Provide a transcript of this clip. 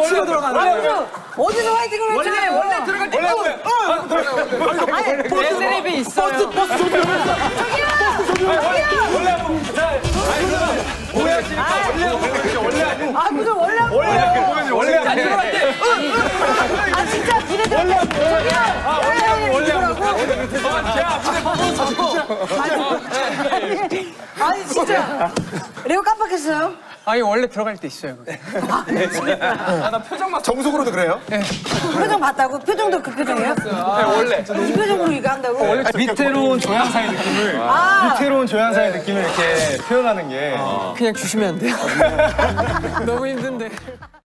어디로 들어가는 거야? 어디서 화이팅을 원래 했잖아요. 원래 들어갈 때 어, 레드립이 있어요. 아, 무슨 원래 한 원래 거예요. 원래 안 들어갈 때. 아, 진짜 기대돼. 저기요. 원래 원래 제 앞에 보고 아니, 진짜. 레오 깜빡했어요? 아니 원래 들어갈 때 있어요. 그게. 아나 네. 아, 표정 맞. 정속으로도 그래요? 예. 표정 맞다고 표정도 그 표정이야? 아, 네, 원래. 아, 이 표정으로 얘기한다고? 원래 위태로운 조향사의 느낌을 위태로운 조향사의 느낌을 이렇게 표현하는 게 그냥 주시면 안 돼요? 너무 힘든데.